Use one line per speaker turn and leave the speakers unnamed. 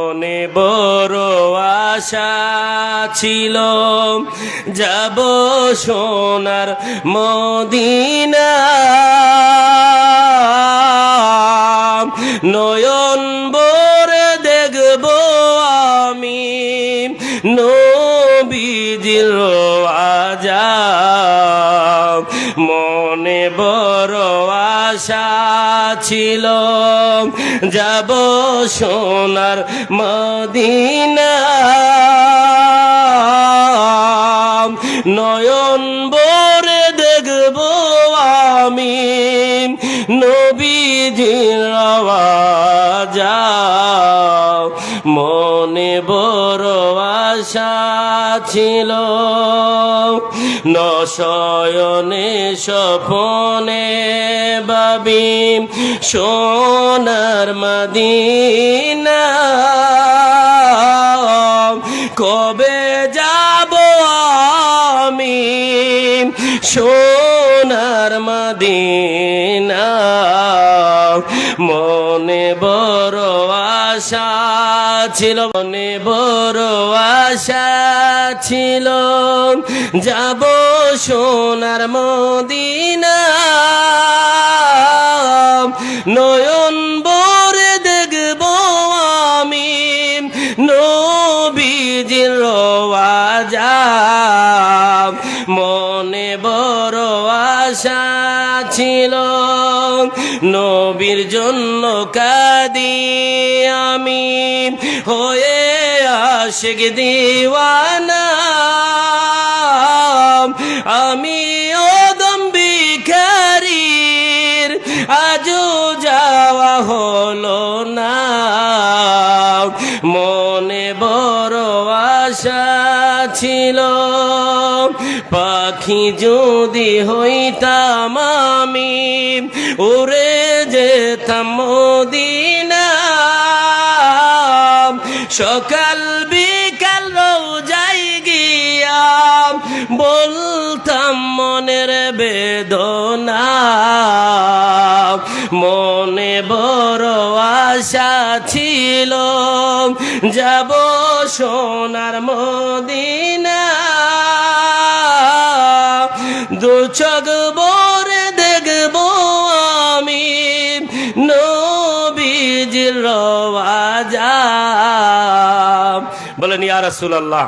মনে বড় আশা ছিল। যাব সোনার মদিনা। নয়ন বরে দেখব আমি। নবীজির আজা মনে বড় আশা ছিল। যাব সোনার মদিনা। নয়ন বরে দেখব আমি নবীজির আওয়াজা। মনে বড় আশা ছিল। নশয়নে স্বপনে বাবি সোনার মদিনা। কবে যাব আমি সোনার মদিনা? মনে বড় আশা ছিল, মনে বড় আশা ছিল। যাব সোনার মদিনা, নয়ন বরে দেখব আমি। নবীজির রাজা মনে বড় আশা ছিল। নবীর জন্য কাদি আমি। হয়ে আশেক দিওয়ানা। আমি বড় আশা ছিল। পাখি যদি হইতাম আমি, উড়ে যেতাম মদিনা সকাল বিকাল রোজাই গিয়া বলতাম মনের বেদনা। আশা ছিল, যাব সোনার মদিনা। দু চোখ বরে দেখব আমি নবীজির রাজা বলেন, ইয়া রাসূলুল্লাহ